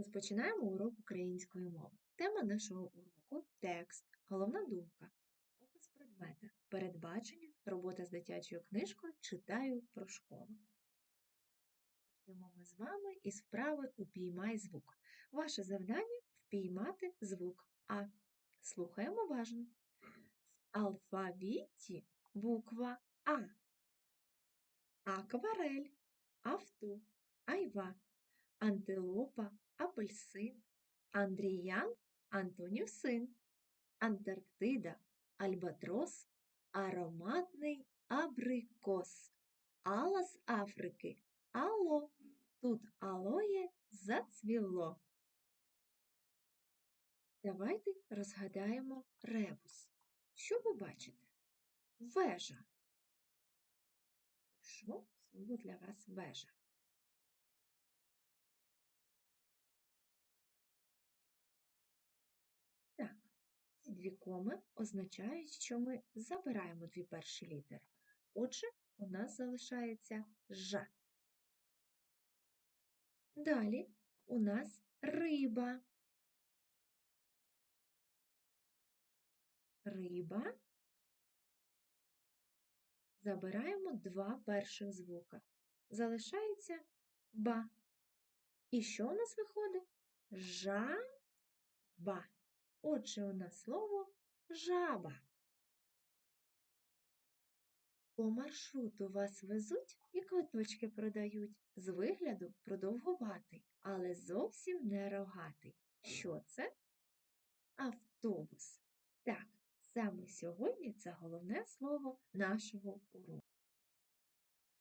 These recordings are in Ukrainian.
Розпочинаємо урок української мови. Тема нашого уроку текст, головна думка, опис предмета, передбачення, робота з дитячою книжкою Читаю про школу. Почнемо ми з вами із вправи Упіймай звук. Ваше завдання впіймати звук А. Слухаємо уважно. В алфавіті буква А. Акварель, авто, айва, антилопа, апельсин, Андріян Антонів син, Антарктида, Альбатрос, ароматний абрикос, Алла з Африки, Алло, тут алоє зацвіло. Давайте розгадаємо ребус. Що ви бачите? Вежа. Що слово для вас вежа? Дві коми означають, що ми забираємо дві перші літери. Отже, у нас залишається Ж. Далі у нас риба. Риба. Забираємо два перших звука. Залишається ба. І що у нас виходить? Жаба. Отже, у нас слово жаба. По маршруту вас везуть і квиточки продають. З вигляду продовгуватий, але зовсім не рогатий. Що це? Автобус. Так, саме сьогодні це головне слово нашого уроку.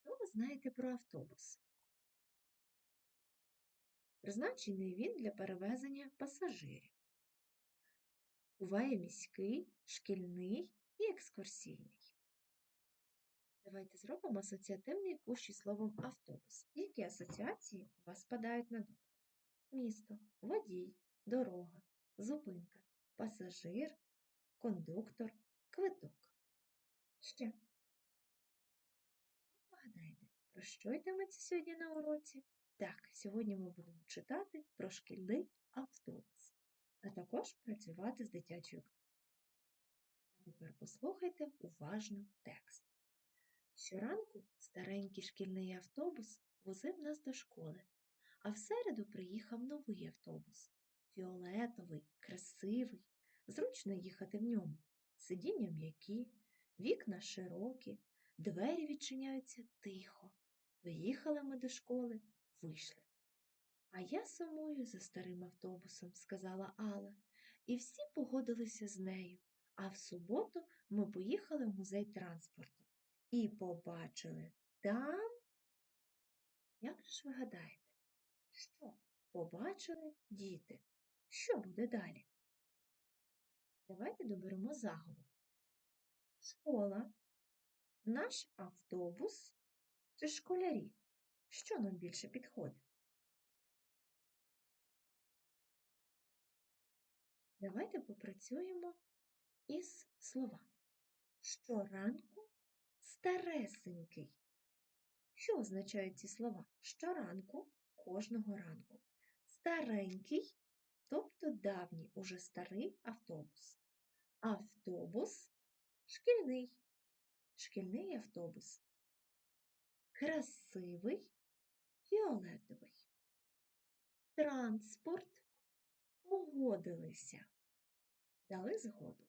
Що ви знаєте про автобус? Призначений він для перевезення пасажирів. Буває міський, шкільний і екскурсійний. Давайте зробимо асоціативний кущ із словом автобус. Які асоціації у вас спадають на думку? Місто, водій, дорога, зупинка, пасажир, кондуктор, квиток. Ще. Погадайте, про що йтиметься сьогодні на уроці? Так, сьогодні ми будемо читати про шкільний також працювати з дитячою А тепер послухайте уважно текст. Щоранку старенький шкільний автобус возив нас до школи, а в середу приїхав новий автобус. Фіолетовий, красивий, зручно їхати в ньому. Сидіння м'які, вікна широкі, двері відчиняються тихо. Доїхали ми до школи, вийшли. А я сумую за старим автобусом, сказала Алла, і всі погодилися з нею. А в суботу ми поїхали в музей транспорту і побачили там. Як же ж ви гадаєте, що побачили діти? Що буде далі? Давайте доберемо заголовок. Школа, наш автобус чи школярі. Що нам більше підходить? Давайте попрацюємо із слова. Щоранку старесенький. Що означають ці слова? Щоранку, кожного ранку. Старенький, тобто давній, уже старий автобус. Автобус шкільний. Шкільний автобус. Красивий, фіолетовий. Транспорт погодилися. Дали згоду.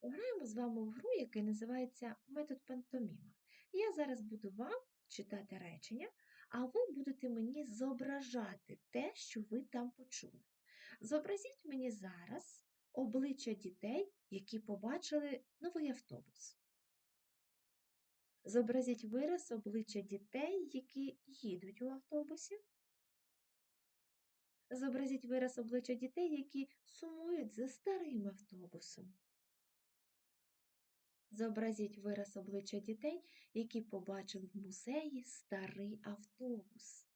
Пограємо з вами в гру, яка називається метод пантоміма. Я зараз буду вам читати речення, а ви будете мені зображати те, що ви там почули. Зобразіть мені зараз обличчя дітей, які побачили новий автобус. Зобразіть вираз обличчя дітей, які їдуть у автобусі. Зобразіть вираз обличчя дітей, які сумують за старим автобусом. Зобразіть вираз обличчя дітей, які побачили в музеї старий автобус.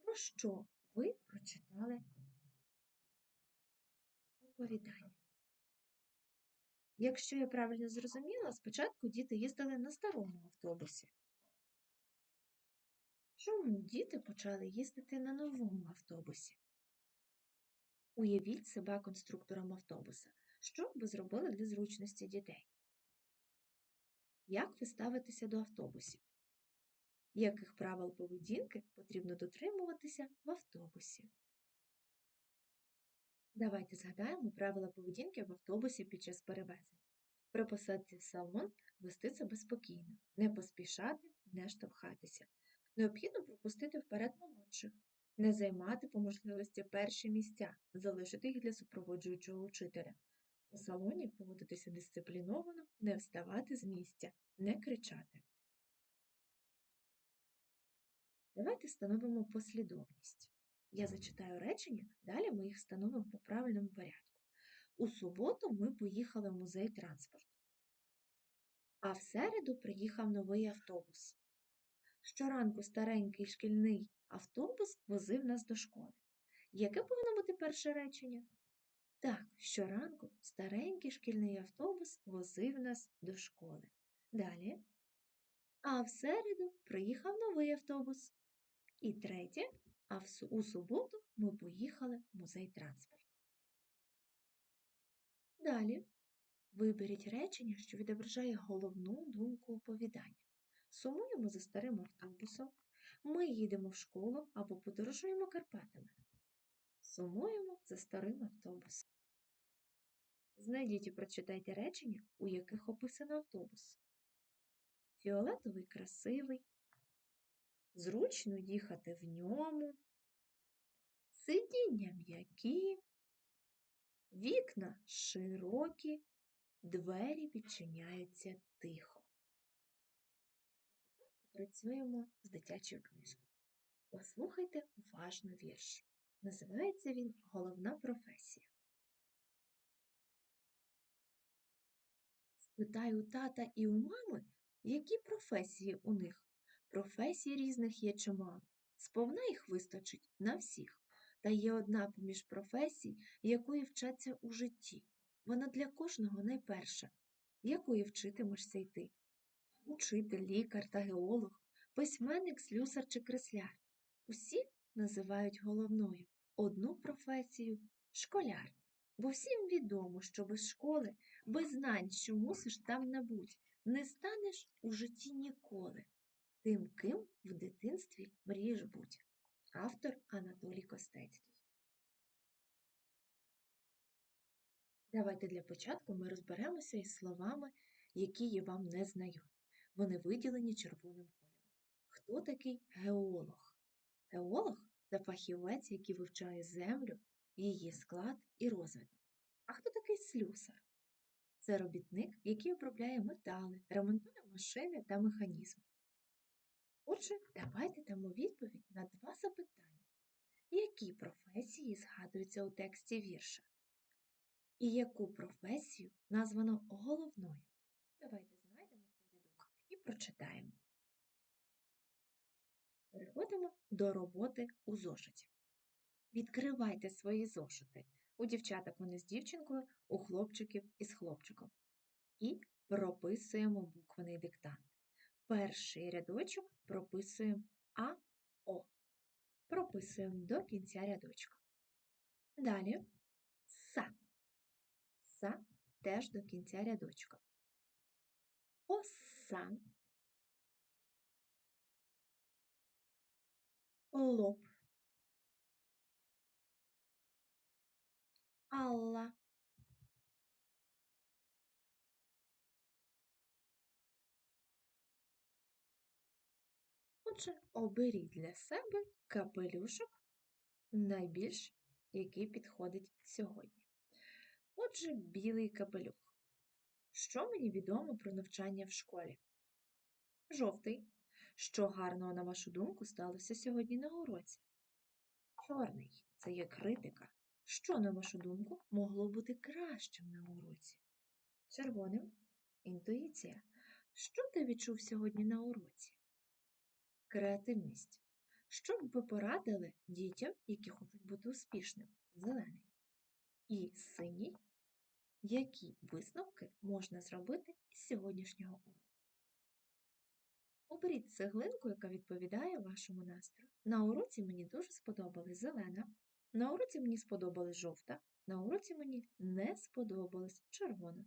Про що ви прочитали оповідання? Якщо я правильно зрозуміла, спочатку діти їздили на старому автобусі. Чому діти почали їздити на новому автобусі? Уявіть себе конструктором автобуса. Що ви зробили для зручності дітей? Як ви ставитеся до автобусів? Яких правил поведінки потрібно дотримуватися в автобусі? Давайте згадаємо правила поведінки в автобусі під час перевезень. При посадці в салон вести себе спокійно, не поспішати, не штовхатися. Необхідно пропустити вперед молодших, не займати по можливості перші місця, залишити їх для супроводжуючого учителя. У салоні поводитися дисципліновано, не вставати з місця, не кричати. Давайте встановимо послідовність. Я зачитаю речення, далі ми їх встановимо по правильному порядку. У суботу ми поїхали в музей транспорту. А в середу приїхав новий автобус. Щоранку старенький шкільний автобус возив нас до школи. Яке повинно бути перше речення? Так, щоранку старенький шкільний автобус возив нас до школи. Далі. А в середу приїхав новий автобус. І третє, а в, у суботу ми поїхали в музей транспорту. Далі виберіть речення, що відображає головну думку оповідання. Сумуємо за старим автобусом. Ми їдемо в школу або подорожуємо Карпатами. Сумуємо за старим автобусом. Знайдіть і прочитайте речення, у яких описано автобус. Фіолетовий красивий, зручно їхати в ньому, сидіння м'які, вікна широкі, двері відчиняються тихо. Працюємо з дитячою книжкою. Послухайте уважно вірш. Називається він Головна професія. Спитаю тата і у мами, які професії у них. Професій різних є чимало. Сповна їх вистачить на всіх. Та є одна поміж професій, якої вчаться у житті. Вона для кожного найперша, якої вчитимешся й ти. Учитель, лікар та геолог, письменник, слюсар чи кресляр. Усі називають головною одну професію школяр. Бо всім відомо, що без школи, без знань, що мусиш там набуть, не станеш у житті ніколи. Тим, ким в дитинстві мрієш бути. Автор Анатолій Костецький. Давайте для початку ми розберемося із словами, які є вам незнайомі. Вони виділені червоним кольором. Хто такий геолог? Геолог це фахівець, який вивчає землю, її склад і розвиток. А хто такий слюсар? Це робітник, який обробляє метали, ремонтує машини та механізми. Отже, давайте дамо відповідь на два запитання. Які професії згадуються у тексті вірша? І яку професію названо головною? Давайте прочитаємо. Переходимо до роботи у зошиті. Відкривайте свої зошити. У дівчаток вони з дівчинкою, у хлопчиків із хлопчиком. І прописуємо буквений диктант. Перший рядочок прописуємо А, О. Прописуємо до кінця рядочка. Далі СА. СА теж до кінця рядочка. Оса. Лоб. Алла. Отже, оберіть для себе капелюшок найбільш, який підходить сьогодні. Отже, білий капелюх. Що мені відомо про навчання в школі? Жовтий. Що гарного, на вашу думку, сталося сьогодні на уроці? Чорний це є критика. Що, на вашу думку, могло бути кращим на уроці? Червоним інтуїція. Що ти відчув сьогодні на уроці? Креативність. Що б ви порадили дітям, які хочуть бути успішними? Зелений. І синій. Які висновки можна зробити з сьогоднішнього уроку? Оберіть цеглинку, яка відповідає вашому настрою. На уроці мені дуже сподобалась зелена, на уроці мені сподобалась жовта, на уроці мені не сподобалась червона.